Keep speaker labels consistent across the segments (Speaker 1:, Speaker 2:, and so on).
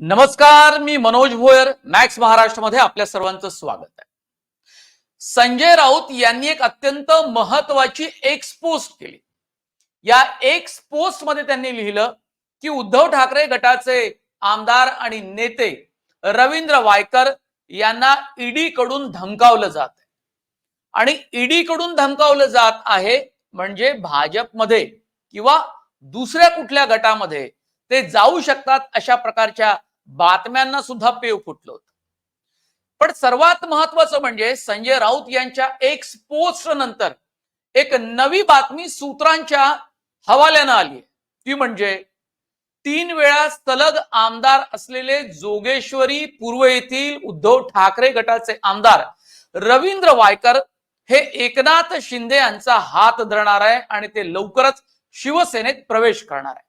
Speaker 1: नमस्कार मी मनोज भोयर मॅक्स महाराष्ट्रमध्ये आपल्या सर्वांचं स्वागत आहे. संजय राऊत यांनी एक अत्यंत महत्वाची एक्सपोस्ट केली. या एक्सपोस्टमध्ये त्यांनी लिहिलं की उद्धव ठाकरे गटाचे आमदार आणि नेते रवींद्र वायकर यांना ईडी कडून धमकावलं जात आहे. आणि ईडी कडून धमकावलं जात आहे म्हणजे भाजपमध्ये किंवा दुसऱ्या कुठल्या गटामध्ये ते जाऊ शकतात अशा प्रकारच्या बातम्यांना सुद्धा पेव फुटलं होतं. पण सर्वात महत्वाचं म्हणजे संजय राऊत यांच्या एक्स पोस्ट नंतर एक नवी बातमी सूत्रांच्या हवाल्यानं आली ती म्हणजे तीन वेळा सलग आमदार असलेले जोगेश्वरी पूर्व येथील उद्धव ठाकरे गटाचे आमदार रवींद्र वायकर हे एकनाथ शिंदे यांचा हात धरणार आहे आणि ते लवकरच शिवसेनेत प्रवेश करणार आहे.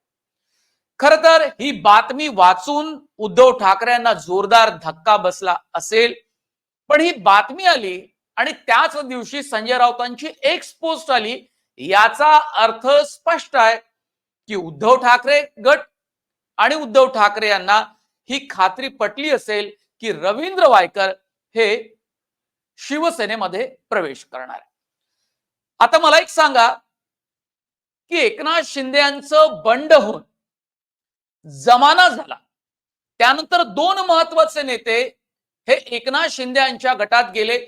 Speaker 1: खर तर ही बातमी वाचून उद्धव ठाकरे यांना जोरदार धक्का बसला असेल. पण ही बातमी आली आणि त्याच दिवशी संजय राऊतांची एक्स पोस्ट आली याचा अर्थ स्पष्ट आहे की उद्धव ठाकरे गट आणि उद्धव ठाकरे यांना ही खात्री पटली असेल की रवींद्र वायकर हे शिवसेनेमध्ये प्रवेश करणार आहे आता मला एक सांगा की एकनाथ शिंदे यांचं बंड होऊन जमाना झाला. त्यानंतर दोन महत्त्वाचे नेते हे एकनाथ शिंदे यांच्या गटात गेले.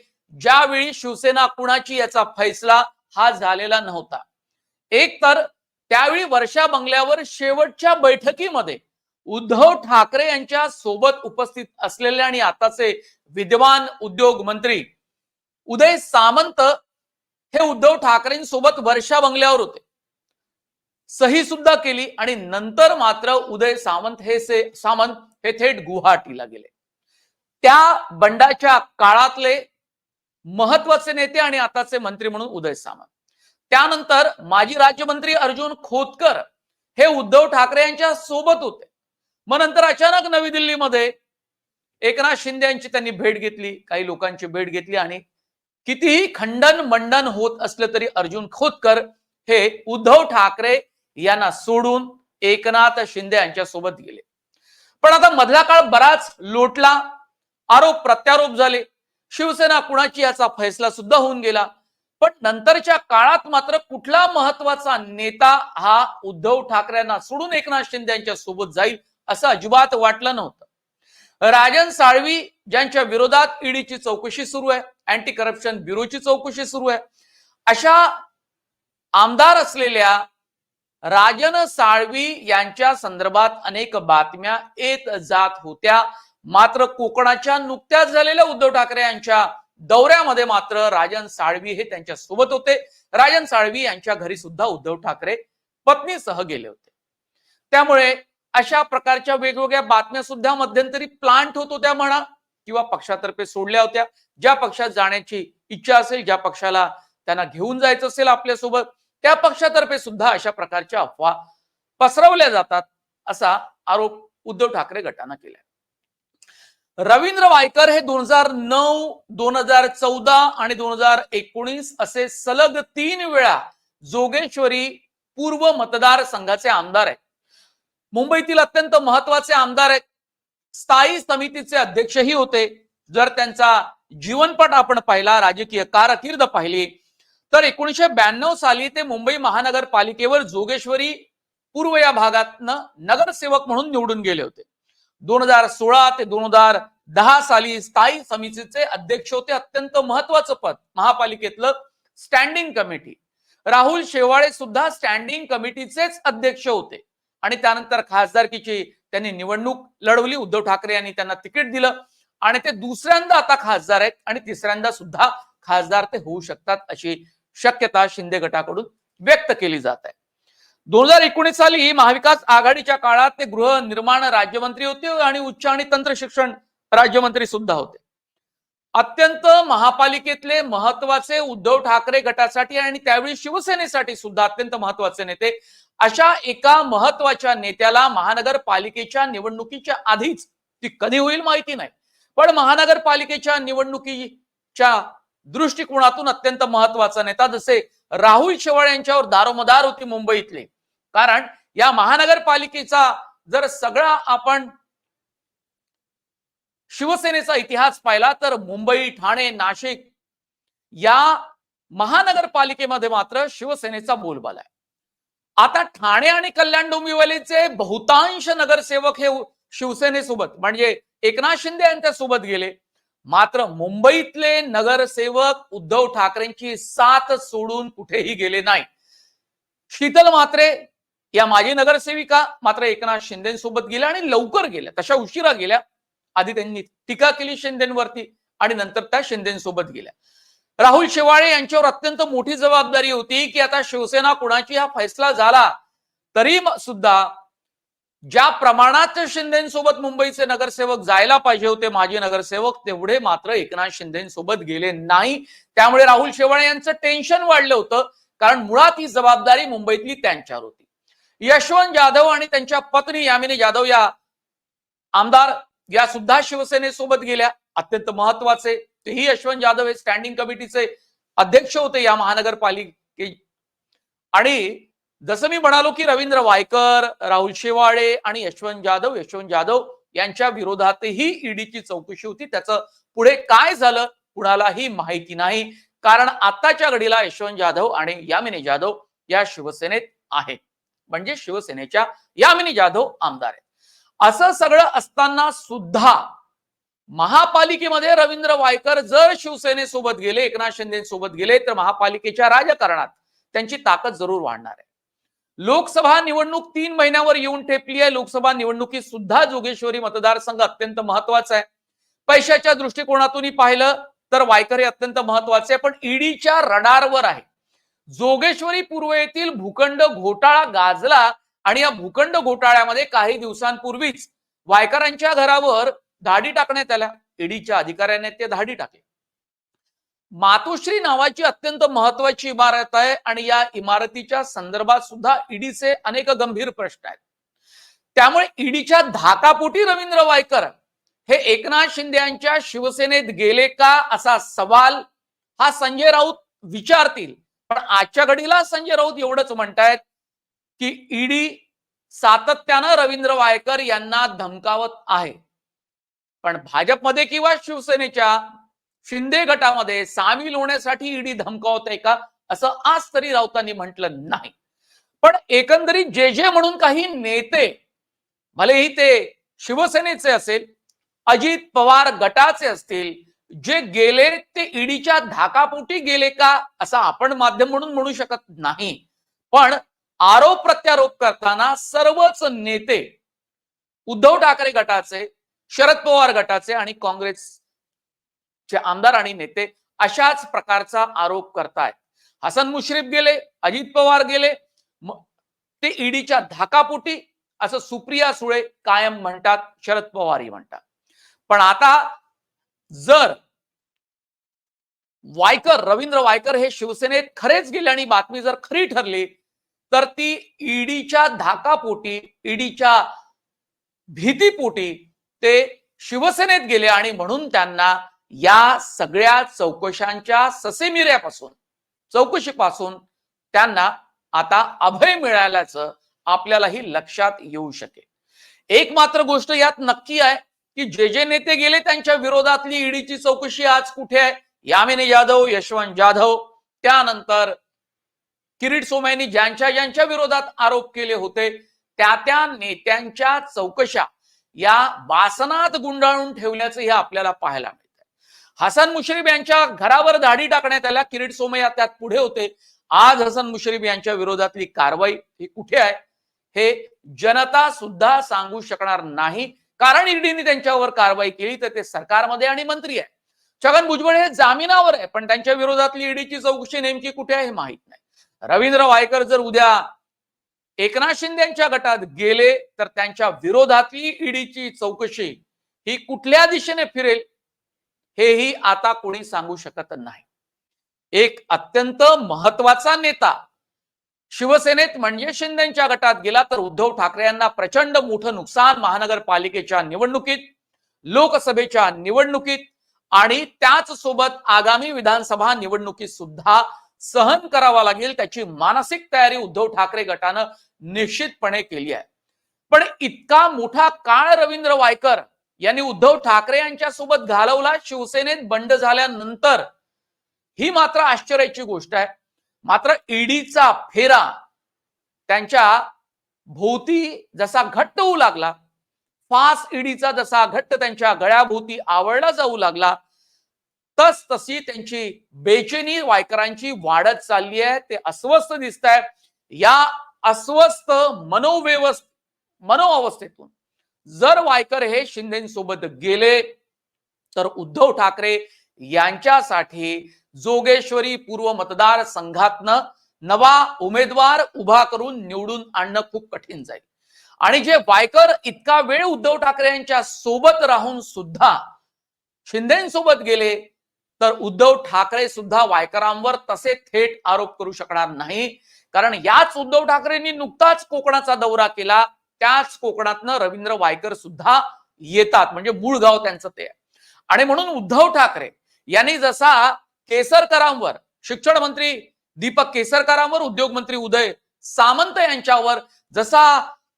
Speaker 1: ज्यावेळी शिवसेना कुणाची याचा फैसला हा झालेला नव्हता. एक तर त्यावेळी वर्षा बंगल्यावर शेवटच्या बैठकीमध्ये उद्धव ठाकरे यांच्या सोबत उपस्थित असलेले आणि आताचे विद्वान उद्योग मंत्री उदय सामंत हे उद्धव ठाकरेंसोबत वर्षा बंगल्यावर होते. सही सुद्धा केली आणि नंतर मात्र उदय सामंत हे से सामंत हे थेट गुवाहाटीला गेले. त्या बंडाच्या काळातले महत्त्वाचे नेते आणि आताचे मंत्री म्हणून उदय सामंत त्यानंतर माजी राज्यमंत्री अर्जुन खोतकर हे उद्धव ठाकरे यांच्या सोबत होते. मग नंतर अचानक नवी दिल्लीमध्ये एकनाथ शिंदे यांची त्यांनी भेट घेतली काही लोकांची भेट घेतली आणि कितीही खंडन मंडन होत असलं तरी अर्जुन खोतकर हे उद्धव ठाकरे यांना सोडून एकनाथ शिंदे यांच्या सोबत गेले. पण आता मधला काळ बराच लोटला आरोप प्रत्यारोप झाले. शिवसेना कुणाची याचा फैसला सुद्धा होऊन गेला. पण नंतरच्या काळात मात्र कुठला महत्त्वाचा नेता हा उद्धव ठाकरेंना सोडून एकनाथ शिंदे यांच्या सोबत जाईल असं अजिबात वाटलं नव्हतं. राजन साळवी ज्यांच्या विरोधात ईडीची चौकशी सुरू आहे अँटी करप्शन ब्युरोची चौकशी सुरू आहे अशा आमदार असलेल्या राजन साळवी यांच्या संदर्भात अनेक बातम्या येत जात होत्या. मात्र कोकणाच्या नुकत्याच झालेल्या उद्धव ठाकरे यांच्या दौऱ्यामध्ये मात्र राजन साळवी हे त्यांच्यासोबत होते. राजन साळवी यांच्या घरी सुद्धा उद्धव ठाकरे पत्नीसह गेले होते. त्यामुळे अशा प्रकारच्या वेगवेगळ्या बातम्या सुद्धा मध्यंतरी प्लांट होत होत्या म्हणा किंवा पक्षातर्फे सोडल्या होत्या. ज्या पक्षात जाण्याची इच्छा असेल ज्या पक्षाला त्यांना घेऊन जायचं असेल आपल्यासोबत त्या पक्षातर्फे सुद्धा अशा प्रकारच्या अफवा पसरवल्या जातात असा आरोप उद्धव ठाकरे गटानं केलाय. रवींद्र वायकर हे दोन हजार नऊ दोन हजार चौदा आणि दोन हजार एकोणीस असे सलग तीन वेळा जोगेश्वरी पूर्व मतदारसंघाचे आमदार आहेत. मुंबईतील अत्यंत महत्त्वाचे आमदार आहेत. स्थायी समितीचे अध्यक्षही होते. जर त्यांचा जीवनपट आपण पाहिला राजकीय कारकीर्द पाहिली तर एकोणीशे ब्याण्णव साली ते मुंबई महानगरपालिकेवर जोगेश्वरी पूर्व या भागातनं नगरसेवक म्हणून निवडून गेले होते. दोन हजार सोळा ते दोन हजार दहा साली स्थायी समितीचे अध्यक्ष होते. अत्यंत महत्वाचं पद. महापालिकेतलं स्टँडिंग कमिटी राहुल शेवाळे सुद्धा स्टँडिंग कमिटीचेच अध्यक्ष होते. आणि त्यानंतर खासदारकीची त्यांनी निवडणूक लढवली. उद्धव ठाकरे यांनी त्यांना तिकीट दिलं. आणि ते दुसऱ्यांदा आता खासदार आहेत. आणि तिसऱ्यांदा सुद्धा खासदार ते होऊ शकतात अशी शक्यता शिंदे गटाकडून व्यक्त केली जात आहे. दोन हजार एकोणीस साली महाविकास आघाडीच्या काळात ते गृहनिर्माण राज्यमंत्री होते आणि उच्च आणि तंत्र शिक्षण राज्यमंत्री सुद्धा होते. अत्यंत महापालिकेतले महत्त्वाचे उद्धव ठाकरे गटासाठी आणि त्यावेळी शिवसेनेसाठी सुद्धा अत्यंत महत्त्वाचे नेते अशा एका महत्त्वाच्या नेत्याला महानगरपालिकेच्या निवडणुकीच्या आधीच ती कधी होईल माहिती नाही. पण महानगरपालिकेच्या निवडणुकीच्या दृष्टिकोनातून अत्यंत महत्त्वाचा नेता जसे राहुल शेवाळे यांच्यावर दारोमदार होती मुंबईतले. कारण या महानगरपालिकेचा जर सगळा आपण शिवसेनेचा इतिहास पाहिला तर मुंबई ठाणे नाशिक या महानगरपालिकेमध्ये मात्र शिवसेनेचा बोलबाला आहे. आता ठाणे आणि कल्याण डोंबिवलीचे बहुतांश नगरसेवक हे शिवसेनेसोबत म्हणजे एकनाथ शिंदे यांच्यासोबत गेले. मात्र मुंबईतले नगरसेवक उद्धव ठाकरेंची साथ सोडून कुठेही गेले नाही. शीतल मात्रे या माजी नगरसेविका मात्र एकनाथ शिंदेसोबत गेल्या आणि लवकर गेल्या तशा उशिरा गेल्या. आधी त्यांनी टीका केली शिंदेवरती आणि नंतर त्या शिंदेसोबत गेल्या. राहुल शेवाळे यांच्यावर अत्यंत मोठी जबाबदारी होती की आता शिवसेना कुणाची हा फैसला झाला तरी सुद्धा ज्या प्रमाणात शिंदेसोबत मुंबईचे नगरसेवक जायला पाहिजे होते माजी नगरसेवक तेवढे मात्र एकनाथ शिंदेसोबत गेले नाही. त्यामुळे राहुल शेवाळे यांचं टेन्शन वाढलं होतं कारण मुळात ही जबाबदारी मुंबईतली त्यांच्यावर होती. यशवंत जाधव आणि त्यांच्या पत्नी यामिनी जाधव या आमदार या सुद्धा शिवसेनेसोबत गेल्या अत्यंत महत्त्वाचे. तेही यशवंत जाधव हे स्टँडिंग कमिटीचे अध्यक्ष होते या महानगरपालिके आणि जसं मी म्हणालो की रवींद्र वायकर राहुल शेवाळे आणि यशवंत जाधव यशवंत जाधव यांच्या विरोधातही ईडीची चौकशी होती. त्याचं पुढे काय झालं कुणालाही माहिती नाही. कारण आताच्या घडीला यशवंत जाधव आणि यामिनी जाधव या शिवसेनेत आहेत. म्हणजे शिवसेनेच्या यामिनी जाधव आमदार आहेत. असं सगळं असताना सुद्धा महापालिकेमध्ये रवींद्र वायकर जर शिवसेनेसोबत गेले एकनाथ शिंदे सोबत गेले तर महापालिकेच्या राजकारणात त्यांची ताकद जरूर वाढणार आहे. लोकसभा निवडणूक तीन महिन्यावर येऊन ठेपली आहे. लोकसभा निवडणुकीत सुद्धा जोगेश्वरी मतदारसंघ अत्यंत महत्त्वाचा आहे. पैशाच्या दृष्टिकोनातून पाहिलं तर वायकर हे अत्यंत महत्त्वाचे आहे. पण ईडीच्या रडारवर आहे. जोगेश्वरी पूर्व येथील भूखंड घोटाळा गाजला आणि या भूखंड घोटाळ्यामध्ये काही दिवसांपूर्वीच वायकरांच्या घरावर धाडी टाकण्यात आल्या. ईडीच्या अधिकाऱ्याने ते धाडी टाकले. मातोश्री नावाची अत्यंत महत्वाची इमारत आहे आणि या इमारतीच्या संदर्भात सुद्धा ईडीचे अनेक गंभीर प्रश्न आहेत. त्यामुळे ईडीच्या धाकापोटी रवींद्र वायकर हे एकनाथ शिंदे यांच्या शिवसेनेत गेले का असा सवाल हा संजय राऊत विचारतील. पण आजच्या घडीला संजय राऊत एवढंच म्हणतायत की ईडी सातत्यानं रवींद्र वायकर यांना धमकावत आहे. पण भाजपमध्ये किंवा शिवसेनेच्या शिंदे गटामध्ये सामील होण्यासाठी ईडी धमकावत का? असं आज तरी राऊतांनी म्हटलं नाही. पण एकंदरीत जे जे म्हणून काही नेते भलेही ते शिवसेनेचे असेल अजित पवार गटाचे असतील जे गेले ते ईडीच्या धाकापोटी गेले का? असं आपण माध्यम म्हणून म्हणू शकत नाही. पण आरोप प्रत्यारोप करताना सर्वच नेते उद्धव ठाकरे गटाचे शरद पवार गटाचे आणि काँग्रेस चे आमदार आणि नेते अशाच प्रकारचा आरोप करतायत. हसन मुश्रीफ गेले अजित पवार गेले ते ईडीच्या धाकापोटी असं सुप्रिया सुळे कायम म्हणतात शरद पवारही म्हणतात. पण आता जर वायकर रवींद्र वायकर हे शिवसेनेत खरेच गेले आणि बातमी जर खरी ठरली तर ती ईडीच्या धाकापोटी ईडीच्या भीतीपोटी ते शिवसेनेत गेले आणि म्हणून त्यांना या सगळ्या चौकशांच्या ससेमिऱ्यापासून चौकशीपासून त्यांना आता अभय मिळाल्याचं आपल्यालाही लक्षात येऊ शकेल. एक मात्र गोष्ट यात नक्की आहे की जे जे नेते गेले त्यांच्या विरोधातली ईडीची चौकशी आज कुठे आहे? यामिनी जाधव यशवंत जाधव त्यानंतर किरीट सोमयनी ज्यांच्या ज्यांच्या विरोधात आरोप केले होते त्या त्या नेत्यांच्या चौकशा या वासनात गुंडाळून ठेवल्याचं हे आपल्याला पाहायला मिळतं. हसन मुश्रीफ यांच्या घरावर धाडी टाकण्यात आल्या. किरीट सोमय्या त्यात पुढे होते. आज हसन मुश्रीफ यांच्या विरोधातली कारवाई ही कुठे आहे? हे जनता सुद्धा सांगू शकणार नाही. कारण ईडीने त्यांच्यावर कारवाई केली तर ते सरकारमध्ये आणि मंत्री आहे. छगन भुजबळ हे जामिनावर आहे पण त्यांच्या विरोधातली ईडीची चौकशी नेमकी कुठे आहे हे माहीत नाही. रवींद्र वायकर जर उद्या एकनाथ शिंदे यांच्या गटात गेले तर त्यांच्या विरोधातली ईडीची चौकशी ही कुठल्या दिशेने फिरेल? हेही आता कोणी सांगू शकत नाही. एक अत्यंत महत्त्वाचा नेता शिवसेनेत म्हणजे शिंदेच्या गटात गेला तर उद्धव ठाकरे यांना प्रचंड मोठं नुकसान महानगरपालिकेच्या निवडणुकीत लोकसभेच्या निवडणुकीत आणि त्याच सोबत आगामी विधानसभा निवडणुकीत सुद्धा सहन करावा लागेल त्याची मानसिक तयारी उद्धव ठाकरे गटानं निश्चितपणे केली आहे. पण इतका मोठा काळ रवींद्र वायकर यांनी उद्धव ठाकरे यांच्या सोबत घालवला. शिवसेनेत बंड झाल्यानंतर ही मात्र आश्चर्याची गोष्ट आहे. मात्र ईडीचा फेरा त्यांच्या भोवती जसा घट्ट होऊ लागला फास ईडीचा जसा घट्ट त्यांच्या गळ्याभोवती आवळला जाऊ लागला तस तशी त्यांची बेचेनी वायकरांची वाढत चालली आहे. ते अस्वस्थ दिसत आहे या अस्वस्थ मनोव्यवस्थ मनोअवस्थेतून जर वायकर हे शिंदेसोबत गेले तर उद्धव ठाकरे यांच्यासाठी जोगेश्वरी पूर्व मतदार संघातनं नवा उमेदवार उभा करून निवडून आणणं खूप कठीण जाईल. आणि जे वायकर इतका वेळ उद्धव ठाकरे यांच्या सोबत राहून सुद्धा शिंदेसोबत गेले तर उद्धव ठाकरे सुद्धा वायकरांवर तसे थेट आरोप करू शकणार नाही. कारण याच उद्धव ठाकरेंनी नुकताच कोकणाचा दौरा केला. त्याच कोकणातनं रवींद्र वायकर सुद्धा येतात. म्हणजे मूळ गाव त्यांचं ते. आणि म्हणून उद्धव ठाकरे यांनी जसा केसरकरांवर शिक्षण मंत्री दीपक केसरकरांवर उद्योग मंत्री उदय सामंत यांच्यावर जसा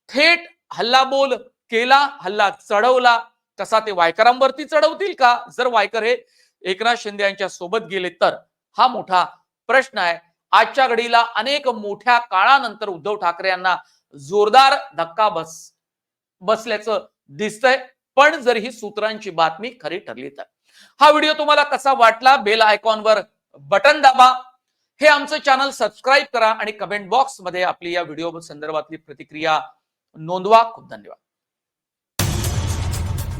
Speaker 1: थेट हल्लाबोल केला हल्ला चढवला तसा ते वायकरांवरती चढवतील का? जर वायकर हे एकनाथ शिंदे यांच्या सोबत गेले तर. हा मोठा प्रश्न आहे. आजच्या घडीला अनेक मोठ्या काळानंतर उद्धव ठाकरे यांना जोरदार धक्का बस बसल्याचं दिसतंय. पण जर ही सूत्रांची बातमी खरी ठरली तर. हा व्हिडिओ तुम्हाला कसा वाटला? बेल आयकॉनवर बटन दाबा. हे आमचं चॅनल सबस्क्राईब करा आणि कमेंट बॉक्समध्ये आपली या व्हिडिओ संदर्भातली प्रतिक्रिया नोंदवा. खूप धन्यवाद.